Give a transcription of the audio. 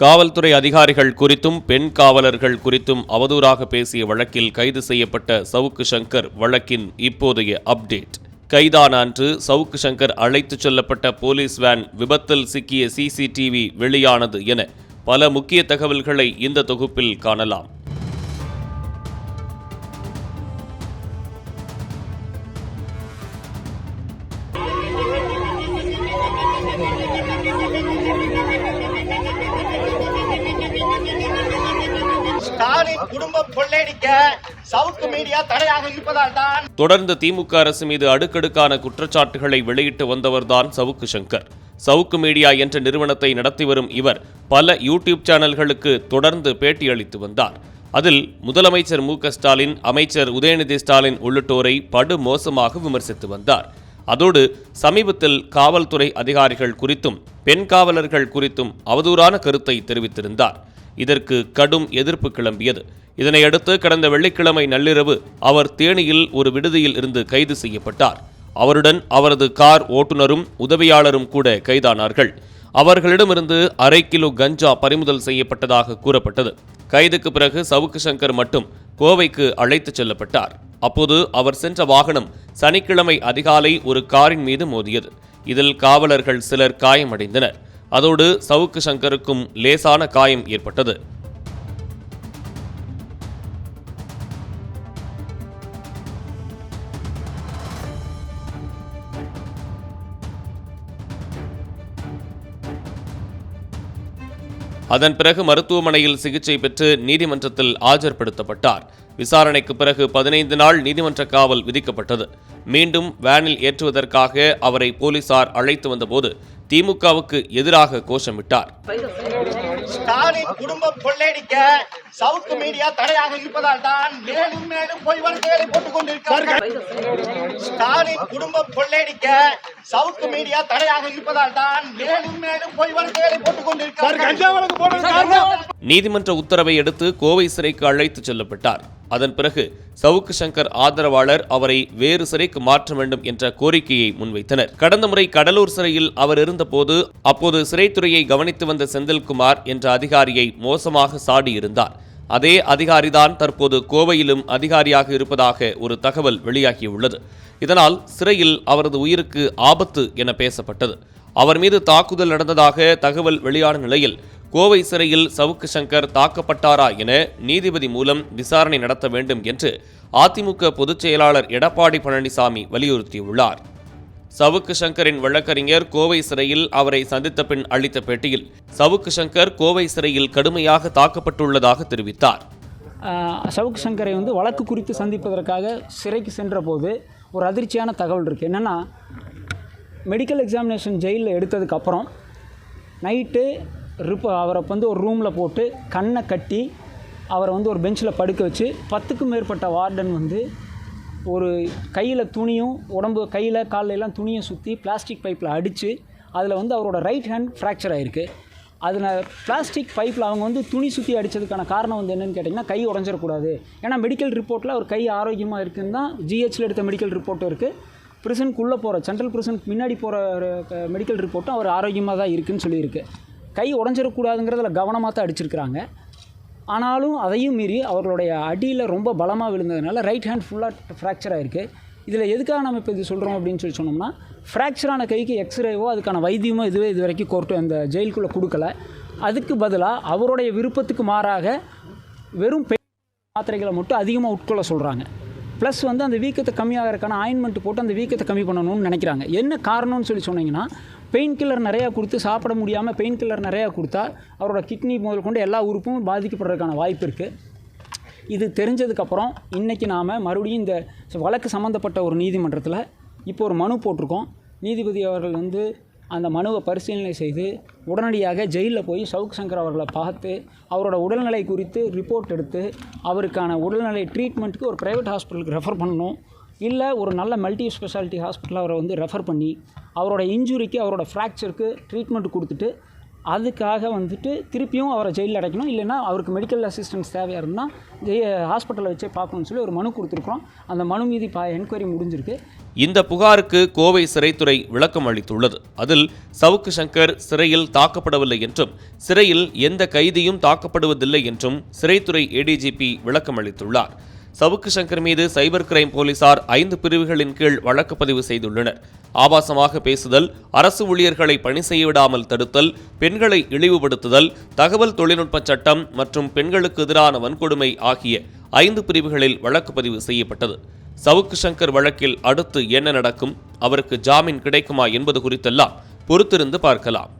காவல்துறை அதிகாரிகள் குறித்தும் பெண் காவலர்கள் குறித்தும் அவதூறாக பேசிய வழக்கில் கைது செய்யப்பட்ட சவுக்கு சங்கர் வழக்கின் இப்போதைய அப்டேட். கைதான அன்று சவுக்கு சங்கர் அழைத்துச் செல்லப்பட்ட போலீஸ் வேன் விபத்தில் சிக்கிய சிசிடிவி வெளியானது என பல முக்கிய தகவல்களை இந்த தொகுப்பில் காணலாம். தொடர்ந்து திமுக அரசு மீது அடுக்கடுக்கான குற்றச்சாட்டுகளை வெளியிட்டு வந்தவர்தான் சவுக்கு சங்கர். சவுக்கு மீடியா என்ற நிறுவனத்தை நடத்தி வரும் இவர் பல யூடியூப் சேனல்களுக்கு தொடர்ந்து பேட்டியளித்து வந்தார். அதில் முதலமைச்சர் மு க ஸ்டாலின் அமைச்சர் உதயநிதி ஸ்டாலின் உள்ளிட்டோரை படுமோசமாக விமர்சித்து வந்தார். அதோடு சமீபத்தில் காவல்துறை அதிகாரிகள் குறித்தும் பெண் காவலர்கள் குறித்தும் அவதூறான கருத்தை தெரிவித்திருந்தார். இதற்கு கடும் எதிர்ப்பு கிளம்பியது. இதனையடுத்து கடந்த வெள்ளிக்கிழமை நள்ளிரவு அவர் தேனியில் ஒரு விடுதியில் இருந்து கைது செய்யப்பட்டார். அவருடன் அவரது கார் ஓட்டுநரும் உதவியாளரும் கூட கைதானார்கள். அவர்களிடமிருந்து அரை கிலோ கஞ்சா பறிமுதல் செய்யப்பட்டதாக கூறப்பட்டது. கைதுக்கு பிறகு சவுக்கு சங்கர் மட்டும் கோவைக்கு அழைத்துச் செல்லப்பட்டார். அப்போது அவர் சென்ற வாகனம் சனிக்கிழமை அதிகாலை ஒரு காரின் மீது மோதியது. இதில் காவலர்கள் சிலர் காயமடைந்தனர். அதோடு சவுக்கு சங்கருக்கும் லேசான காயம் ஏற்பட்டது. அதன் பிறகு மருத்துவமனையில் சிகிச்சை பெற்று நீதிமன்றத்தில் ஆஜர்படுத்தப்பட்டார். விசாரணைக்கு பிறகு பதினைந்து நாள் நீதிமன்ற காவல் விதிக்கப்பட்டது. மீண்டும் வேனில் ஏற்றுவதற்காக அவரை போலீசார் அழைத்து வந்தபோது திமுகவுக்கு எதிராக கோஷமிட்டார். ஸ்டாலின் குடும்பம் கொள்ளையடிக்க சவுக்கு மீடியா தடையாக இருப்பதால் தான் மேலும் மேலும் பொய் வழக்குகளை போட்டுக் கொண்டிருக்கிறார்கள். ஸ்டாலின் குடும்பம் கொள்ளையடிக்க சவுக்கு மீடியா தடையாக இருப்பதால் தான் மேலும் மேலும் பொய் வழக்குகளை போட்டுக் கொண்டிருக்கிறார்கள். நீதிமன்ற உத்தரவை அடுத்து கோவை சிறைக்கு அழைத்துச் செல்லப்பட்டார். அதன் பிறகு சவுக்கு சங்கர் ஆதரவாளர் அவரை வேறு சிறைக்கு மாற்ற வேண்டும் என்ற கோரிக்கையை முன்வைத்தனர். கடந்த முறை கடலூர் சிறையில் அவர் இருந்தபோது அப்போது சிறைத்துறையை கவனித்து வந்த செந்தில்குமார் என்ற அதிகாரியை மோசமாக சாடியிருந்தார். அதே அதிகாரிதான் தற்போது கோவையிலும் அதிகாரியாக இருப்பதாக ஒரு தகவல் வெளியாகியுள்ளது. இதனால் சிறையில் அவரது உயிருக்கு ஆபத்து என பேசப்பட்டது. அவர் மீது தாக்குதல் நடந்ததாக தகவல் வெளியான நிலையில் கோவை சிறையில் சவுக்கு சங்கர் தாக்கப்பட்டாரா என நீதிபதி மூலம் விசாரணை நடத்த வேண்டும் என்று அதிமுக பொதுச் செயலாளர் எடப்பாடி பழனிசாமி வலியுறுத்தியுள்ளார். சவுக்கு சங்கரின் வழக்கறிஞர் கோவை சிறையில் அவரை சந்தித்த பின் அளித்த பேட்டியில் சவுக்கு சங்கர் கோவை சிறையில் கடுமையாக தாக்கப்பட்டுள்ளதாக தெரிவித்தார். சவுக்கு சங்கரை வந்து வழக்கு குறித்து சந்திப்பதற்காக சிறைக்கு சென்றபோது ஒரு அதிர்ச்சியான தகவல் இருக்குது என்னென்னா மெடிக்கல் எக்ஸாமினேஷன் ஜெயிலில் எடுத்ததுக்கப்புறம் நைட்டு ரிப்ப அவரை வந்து ஒரு ரூமில் போட்டு கண்ணை கட்டி அவரை வந்து ஒரு பெஞ்சில் படுக்க வச்சு பத்துக்கும் மேற்பட்ட வார்டன் வந்து ஒரு கையில் துணியும் உடம்பு கையில் காலையெல்லாம் எல்லாம் துணியும் சுற்றி பிளாஸ்டிக் பைப்பில் அடித்து அதில் வந்து அவரோட ரைட் ஹேண்ட் ஃப்ராக்சர் ஆகிருக்கு அதில் பிளாஸ்டிக் பைப்பில் அவங்க வந்து துணி சுற்றி அடித்ததுக்கான காரணம் வந்து என்னென்னு கேட்டிங்கன்னா கை உடஞ்சிடக்கூடாது. ஏன்னா மெடிக்கல் ரிப்போர்ட்டில் அவர் கை ஆரோக்கியமாக இருக்குன்னு தான் ஜிஹெச்சில் எடுத்த மெடிக்கல் ரிப்போர்ட்டும் இருக்குது ப்ரிசனுக்குள்ளே போகிற சென்ட்ரல் ப்ரிசனுக்கு முன்னாடி போகிற மெடிக்கல் ரிப்போர்ட்டும் அவர் ஆரோக்கியமாக தான் இருக்குதுன்னு சொல்லியிருக்கு. கை உடஞ்சிடக்கூடாதுங்கிறதுல கவனமாக தான் அடிச்சிருக்கிறாங்க. ஆனாலும் அதையும் மீறி அவர்களுடைய அடியில் ரொம்ப பலமாக விழுந்ததுனால ரைட் ஹேண்ட் ஃபுல்லாக ஃப்ராக்சர் ஆகிருக்கு இதில் எதுக்காக நம்ம இப்போ இது சொல்கிறோம் அப்படின்னு சொல்லி சொன்னோம்னா ஃப்ராக்சரான கைக்கு எக்ஸ்ரேவோ அதுக்கான வைத்தியமோ இதுவே இது வரைக்கும் கோர்ட்டு அந்த ஜெயிலுக்குள்ளே கொடுக்கல. அதுக்கு பதிலாக அவருடைய விருப்பத்துக்கு மாறாக வெறும் பெண் மாத்திரைகளை மட்டும் அதிகமாக உட்கொள்ள சொல்கிறாங்க ப்ளஸ் வந்து அந்த வீக்கத்தை கம்மியாகிறதுக்கான ஆயின்மெண்ட் போட்டு அந்த வீக்கத்தை கம்மி பண்ணணும்னு நினைக்கிறாங்க. என்ன காரணம்னு சொல்லி சொன்னீங்கன்னா பெயின் கில்லர் நிறையா கொடுத்து சாப்பிட முடியாமல் பெயின் கில்லர் நிறையா கொடுத்தா அவரோட கிட்னி முதல் கொண்டு எல்லா உறுப்பும் பாதிக்கப்படுறதுக்கான வாய்ப்பு இருக்குது இது தெரிஞ்சதுக்கப்புறம் இன்றைக்கி நாம் மறுபடியும் இந்த வழக்கு சம்மந்தப்பட்ட ஒரு நீதிமன்றத்தில் இப்போ ஒரு மனு போட்டிருக்கோம். நீதிபதி அவர்கள் வந்து அந்த மனுவை பரிசீலனை செய்து உடனடியாக ஜெயிலில் போய் சவுக் சங்கர் அவர்களை பார்த்து அவரோட உடல்நிலை குறித்து ரிப்போர்ட் எடுத்து அவருக்கான உடல்நிலை ட்ரீட்மெண்ட்டுக்கு ஒரு ப்ரைவேட் ஹாஸ்பிட்டலுக்கு ரெஃபர் பண்ணணும். இல்லை ஒரு நல்ல மல்டி ஸ்பெஷாலிட்டி ஹாஸ்பிட்டல் அவரை வந்து ரெஃபர் பண்ணி அவரோட இன்ஜுரிக்கு அவரோட ஃப்ராக்சருக்கு ட்ரீட்மெண்ட் கொடுத்துட்டு அதுக்காக வந்துட்டு திருப்பியும் அவரை ஜெயிலில் அடைக்கணும். இல்லைன்னா அவருக்கு மெடிக்கல் அசிஸ்டன்ஸ் தேவையாக இருந்தால் ஜெய ஹாஸ்பிட்டலில் வச்சே பார்க்கணும்னு சொல்லி ஒரு மனு கொடுத்துருக்குறோம். அந்த மனு மீது இப்போ என்கொயரி முடிஞ்சிருக்கு. இந்த புகாருக்கு கோவை சிறைத்துறை விளக்கம் அளித்துள்ளது. அதில் சவுக்கு சங்கர் சிறையில் தாக்கப்படவில்லை என்றும் சிறையில் எந்த கைதியும் தாக்கப்படுவதில்லை என்றும் சிறைத்துறை ஏடிஜிபி விளக்கம் அளித்துள்ளார். சவுக்கு சங்கர் மீது சைபர் கிரைம் போலீசார் ஐந்து பிரிவுகளின் கீழ் வழக்கு பதிவு செய்துள்ளனர். ஆபாசமாக பேசுதல் அரசு ஊழியர்களை பணி செய்ய விடாமல் தடுத்தல் பெண்களை இழிவுபடுத்துதல் தகவல் தொழில்நுட்ப சட்டம் மற்றும் பெண்களுக்கு எதிரான வன்கொடுமை ஆகிய ஐந்து பிரிவுகளில் வழக்கு பதிவு செய்யப்பட்டது. சவுக்கு சங்கர் வழக்கில் அடுத்து என்ன நடக்கும் அவருக்கு ஜாமீன் கிடைக்குமா என்பது குறித்தெல்லாம் பொறுத்திருந்து பார்க்கலாம்.